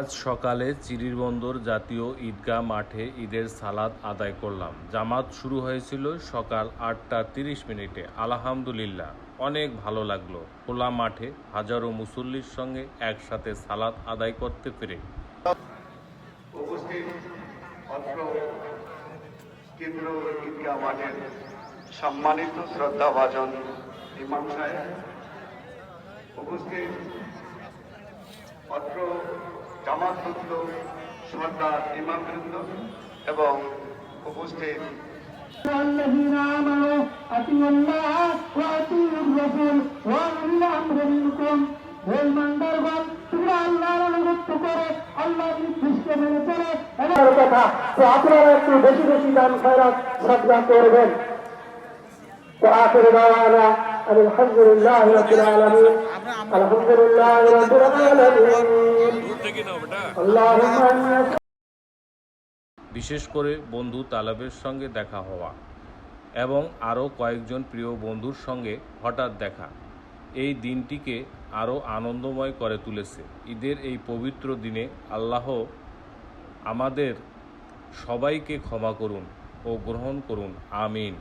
আজ সকালে চিরিরবন্দর জাতীয় ঈদগাহ মাঠে ঈদের সালাদ আদায় করলাম। জামাত শুরু হয়েছিল সকাল আটটা তিরিশ মিনিটে। আলহামদুলিল্লাহ, অনেক ভালো লাগল। খোলা মাঠে হাজারো মুসল্লির সঙ্গে একসাথে সালাদ আদায় করতে পেরে। সম্মানিত শ্রদ্ধাভাজন ইমাম সাহেব, উপস্থিত অত্র জামাতপুত্র সর্দার ইমামবৃন্দ এবং উপস্থিত الذين آمنوا أطيعوا الله وأطيعوا الرسول وأولي الأمر منكم মুসলমানগণ তোমরা আল্লাহর আনুগত্য করে আল্লাহর নির্দিষ্ট মেনে চলে এটার কথা তো আপনারা একটু বেশি বেশি দান খয়রাত সদকা করবেন তো আখির দাওয়ানা আলহামদুলিল্লাহ রাব্বিল আলামিন। আলহামদুলিল্লাহ রাব্বিল আলামিন। আল্লাহুম্মা ইন্নাকা বিশেষ করে বন্ধু তালাবের সঙ্গে দেখা হওয়া এবং আরও কয়েকজন প্রিয় বন্ধুর সঙ্গে হঠাৎ দেখা। এই দিনটিকে আরও আনন্দময় করে তুলেছে। ঈদের এই পবিত্র দিনে আল্লাহ আমাদের সবাইকে ক্ষমা করুন ও গ্রহণ করুন। আমিন।